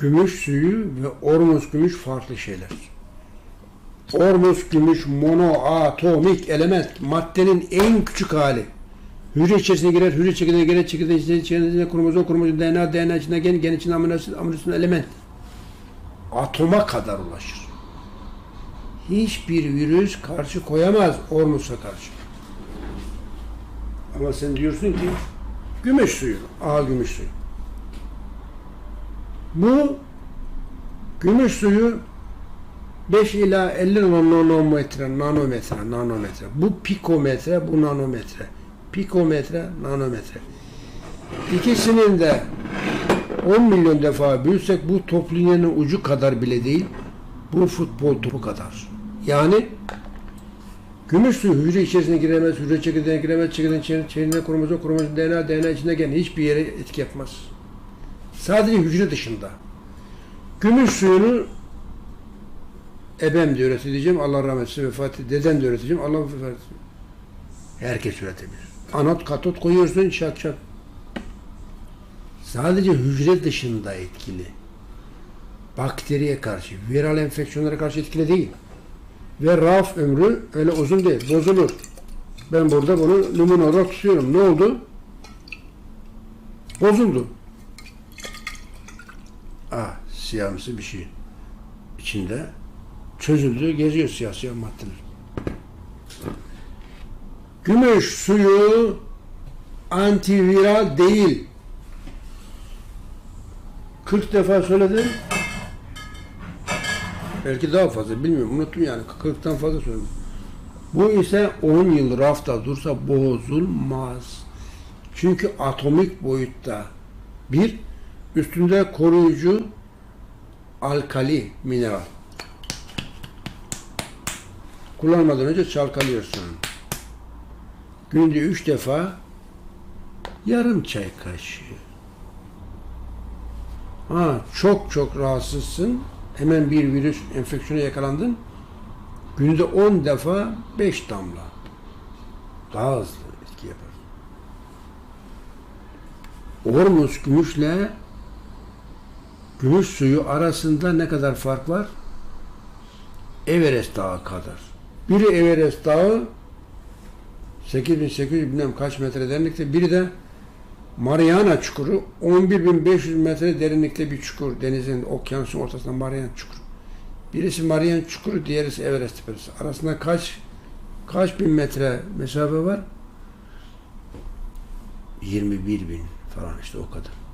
gümüş suyu ve ormus gümüş farklı şeyler. Ormus gümüş monoatomik element maddenin en küçük hali. Hücre içerisine girer, hücre çekirdeğine girer, çekirdeğin içine, içine kromozom, kromozom, DNA, DNA içine gen, gen içine amino asit, amino asit element. Atoma kadar ulaşır. Hiçbir virüs karşı koyamaz Ormus'a karşı. Ama sen diyorsun ki gümüş suyu, aha gümüş suyu. Bu gümüş suyu 5 ila 50 nanometre, nanometre, nanometre. Bu pikometre, bu nanometre. Pikometre, nanometre. İkisinin de 10 milyon defa büyüsek bu top linyanın ucu kadar bile değil. Bu futbol topu kadar. Yani gümüş suyu hücre içerisine giremez, hücre çekirdeğine giremez, çekirdeğin içerisine, kromozom, kromozom, DNA, DNA içinde gelen hiçbir yere etki yapmaz. Sadece hücre dışında. Gümüş suyunu ebem de öğreteceğim. Allah rahmet eylesin vefat. Dedem de öğreteceğim. Allah vefat etsin. Herkes üretebilir. Anot katot koyuyorsun şak şak. Sadece hücre dışında etkili. Bakteriye karşı, viral enfeksiyonlara karşı etkili değil. Ve raf ömrü öyle uzun değil. Bozulur. Ben burada bunu lumin olarak tutuyorum. Ne oldu? Bozuldu. Ah, siyahımsı bir şey. İçinde çözüldü, geziyor siyah siyah maddeler. Gümüş suyu antiviral değil. 40 defa söyledim. Belki daha fazla bilmiyorum unuttum yani 40'tan fazla söyledim. Bu ise 10 yıl rafta dursa bozulmaz. Çünkü atomik boyutta bir üstünde koruyucu alkali mineral. Kullanmadan önce çalkalıyorsun. Günde üç defa yarım çay kaşığı. Ha, çok çok rahatsızsın. Hemen bir virüs enfeksiyona yakalandın. Günde 10 defa 5 damla. Daha hızlı etki yapar. Ormus gümüşle gümüş suyu arasında ne kadar fark var? Everest Dağı kadar. Biri Everest Dağı 8800 bilmem kaç metre derinlikte, biri de Mariana Çukuru 11500 metre derinlikte bir çukur denizin okyanusun ortasında Mariana Çukuru. Birisi Mariana Çukuru, diğerisi Everest Tepesi. Arasında kaç kaç bin metre mesafe var? 21 bin falan işte o kadar.